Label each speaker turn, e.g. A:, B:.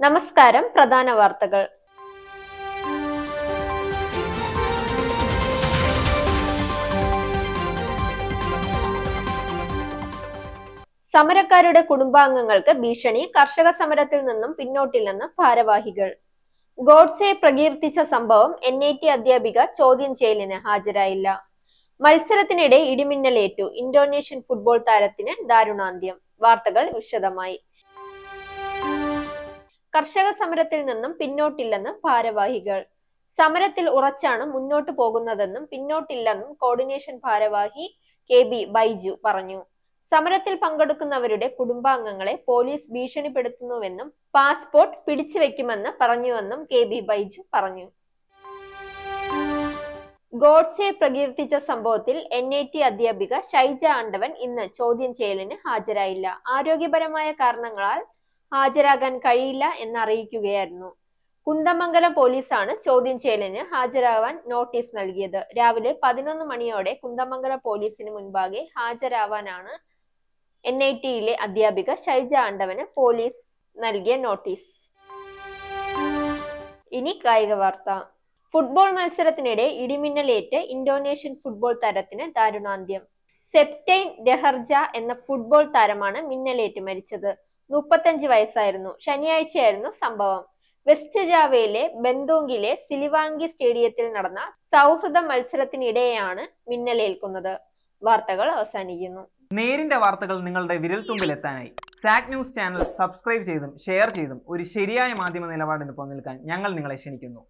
A: നമസ്കാരം പ്രധാന വാർത്തകൾ. സമരക്കാരുടെ കുടുംബാംഗങ്ങൾക്ക് ഭീഷണി കർഷക സമരത്തിൽ നിന്നും പിന്നോട്ടില്ലെന്ന് ഭാരവാഹികൾ. ഗോഡ്സെ പ്രകീർത്തിച്ച സംഭവം എൻ ഐ ടി അധ്യാപിക ചോദ്യം ചെയ്യലിന് ഹാജരായില്ല. മത്സരത്തിനിടെ ഇടിമിന്നലേറ്റു ഇന്തോനേഷ്യൻ ഫുട്ബോൾ താരത്തിന് ദാരുണാന്ത്യം. വാർത്തകൾ വിശദമായി. കർഷക സമരത്തിൽ നിന്നും പിന്നോട്ടില്ലെന്ന് ഭാരവാഹികൾ. സമരത്തിൽ ഉറച്ചാണ് മുന്നോട്ട് പോകുന്നതെന്നും പിന്നോട്ടില്ലെന്നും കോർഡിനേഷൻ ഭാരവാഹി കെ ബി ബൈജു പറഞ്ഞു. സമരത്തിൽ പങ്കെടുക്കുന്നവരുടെ കുടുംബാംഗങ്ങളെ പോലീസ് ഭീഷണിപ്പെടുത്തുന്നുവെന്നും പാസ്പോർട്ട് പിടിച്ചുവെക്കുമെന്ന് പറഞ്ഞുവെന്നും കെ ബി ബൈജു പറഞ്ഞു. ഗോഡ്സെ പ്രകീർത്തിച്ച സംഭവത്തിൽ എൻ ഐ ടി അധ്യാപിക ഷൈജ ആണ്ടവൻ ഇന്ന് ചോദ്യം ചെയ്യലിന് ഹാജരായില്ല. ആരോഗ്യപരമായ കാരണങ്ങളാൽ ഹാജരാകാൻ കഴിയില്ല എന്ന് അറിയിക്കുകയായിരുന്നു കുന്ദമംഗലം പോലീസാണ് ചോദ്യം ചെയ്യലിന് ഹാജരാവാൻ നോട്ടീസ് നൽകിയത്. രാവിലെ പതിനൊന്ന് മണിയോടെ കുന്ദമംഗലം പോലീസിന് മുൻപാകെ ഹാജരാവാനാണ് എൻ ഐ ടിയിലെ അധ്യാപിക ഷൈജ ആണ്ടവന് പോലീസ് നൽകിയ നോട്ടീസ്. ഇനി കായിക വാർത്ത. ഫുട്ബോൾ മത്സരത്തിനിടെ ഇടിമിന്നലേറ്റ് ഇന്തോനേഷ്യൻ ഫുട്ബോൾ താരത്തിന് ദാരുണാന്ത്യം. സെപ്റ്റൈൻ ഡെഹർജ എന്ന ഫുട്ബോൾ താരമാണ് മിന്നലേറ്റ് മരിച്ചത്. മുപ്പത്തഞ്ച് വയസ്സായിരുന്നു. ശനിയാഴ്ചയായിരുന്നു സംഭവം. വെസ്റ്റ് ജാവയിലെ ബെന്തോങ്കിലെ സിലിവാങ്കി സ്റ്റേഡിയത്തിൽ നടന്ന സൗഹൃദ മത്സരത്തിനിടെയാണ് മിന്നലേൽക്കുന്നത് വാർത്തകൾ അവസാനിക്കുന്നു.
B: നേരിന്റെ വാർത്തകൾ നിങ്ങളുടെ വിരൽത്തുമ്പിലെത്താനായി. സാക് ന്യൂസ് ചാനൽ സബ്സ്ക്രൈബ് ചെയ്തും ഷെയർ ചെയ്തും ഒരു ശരിയായ മാധ്യമ നിലപാടിന് പോകാൻ ഞങ്ങൾ നിങ്ങളെ ക്ഷണിക്കുന്നു.